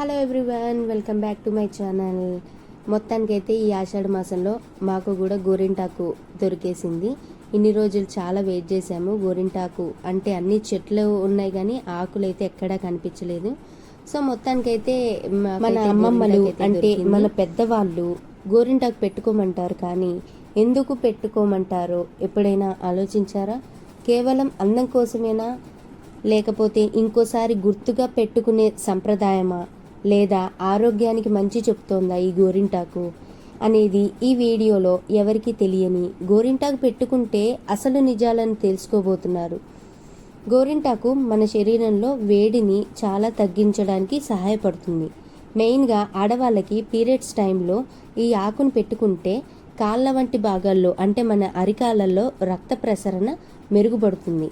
Hello everyone welcome back to my channel. మొత్తానికైతే ఈ ఆషాఢ మాసంలో మాకు కూడా గోరింటాకు దొరికేసింది. ఇన్ని రోజులు చాలా వెయిట్ చేసాము గోరింటాకు అంటే అన్ని చెట్లు ఉన్నాయి కానీ ఆకులు అయితే ఎక్కడా కనిపించలేదు. సో మొత్తానికైతే మన అమ్మమ్మలు అంటే. మన పెద్దవాళ్ళు గోరింటాకు పెట్టుకోమంటారు కానీ ఎందుకు పెట్టుకోమంటారో ఎప్పుడైనా ఆలోచించారా? కేవలం అందం కోసమేనా? లేకపోతే ఇంకోసారి గుర్తుగా పెట్టుకునే సంప్రదాయమా? లేదా ఆరోగ్యానికి మంచి చెప్తోందా ఈ గోరింటాకు అనేది ఈ వీడియోలో ఎవరికి తెలియని గోరింటాకు పెట్టుకుంటే అసలు నిజాలను తెలుసుకోబోతున్నారు. గోరింటాకు మన శరీరంలో వేడిని చాలా తగ్గించడానికి సహాయపడుతుంది. మెయిన్గా ఆడవాళ్ళకి పీరియడ్స్ టైంలో ఈ ఆకును పెట్టుకుంటే కాళ్ళ వంటి భాగాల్లో అంటే మన అరికాళ్ళల్లో రక్త ప్రసరణ మెరుగుపడుతుంది.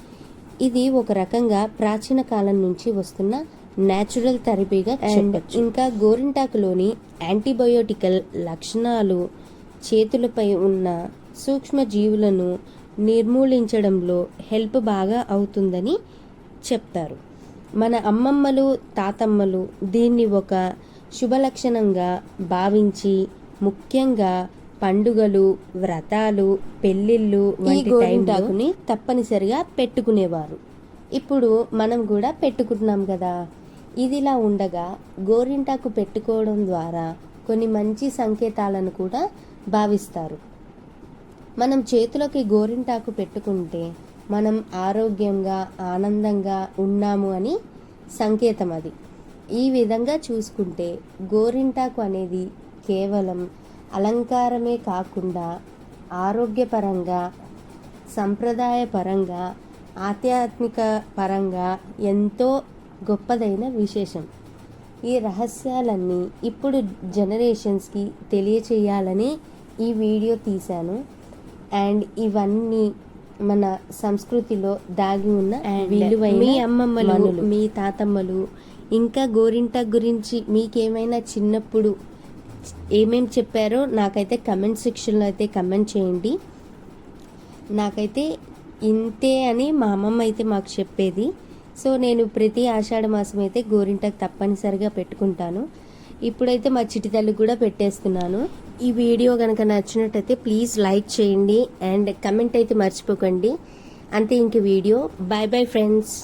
ఇది ఒక రకంగా ప్రాచీన కాలం నుంచి వస్తున్న న్యాచురల్ థెరపీగా చెప్పచ్చు. ఇంకా గోరింటాకులోని యాంటీబయోటికల్ లక్షణాలు చేతులపై ఉన్న సూక్ష్మ జీవులను నిర్మూలించడంలో హెల్ప్ బాగా అవుతుందని చెప్తారు. మన అమ్మమ్మలు తాతమ్మలు దీన్ని ఒక శుభలక్షణంగా భావించి ముఖ్యంగా పండుగలు వ్రతాలు పెళ్ళిళ్ళు వంటి గోరింటాకుని తప్పనిసరిగా పెట్టుకునేవారు. ఇప్పుడు మనం కూడా పెట్టుకుంటున్నాం కదా. ఇదిలా ఉండగా గోరింటాకు పెట్టుకోవడం ద్వారా కొన్ని మంచి సంకేతాలను కూడా భావిస్తారు. మనం చేతులకి గోరింటాకు పెట్టుకుంటే మనం ఆరోగ్యంగా ఆనందంగా ఉన్నాము అని సంకేతం అది. ఈ విధంగా చూసుకుంటే గోరింటాకు అనేది కేవలం అలంకారమే కాకుండా ఆరోగ్యపరంగా సంప్రదాయపరంగా ఆధ్యాత్మిక పరంగా ఎంతో గొప్పదైన విశేషం. ఈ రహస్యాలన్నీ ఇప్పుడు జనరేషన్స్కి తెలియచేయాలని ఈ వీడియో తీశాను. అండ్ ఇవన్నీ మన సంస్కృతిలో దాగి ఉన్న విలువైన మీ అమ్మమ్మలు. మీ తాతమ్మలు ఇంకా గోరింట గురించి మీకేమైనా చిన్నప్పుడు ఏమేం చెప్పారో నాకైతే కమెంట్ సెక్షన్లో అయితే కమెంట్ చేయండి. నాకైతే ఇంతే అని మా అమ్మమ్మ అయితే మాకు చెప్పేది. సో నేను ప్రతి ఆషాఢ మాసం అయితే గోరింటకు తప్పనిసరిగా పెట్టుకుంటాను. ఇప్పుడైతే మా చిటి తల్లి కూడా పెట్టేస్తున్నాను. ఈ వీడియో కనుక నచ్చినట్టయితే ప్లీజ్ లైక్ చేయండి అండ్ కమెంట్ అయితే మర్చిపోకండి. అంతే ఇంక వీడియో. Bye bye friends.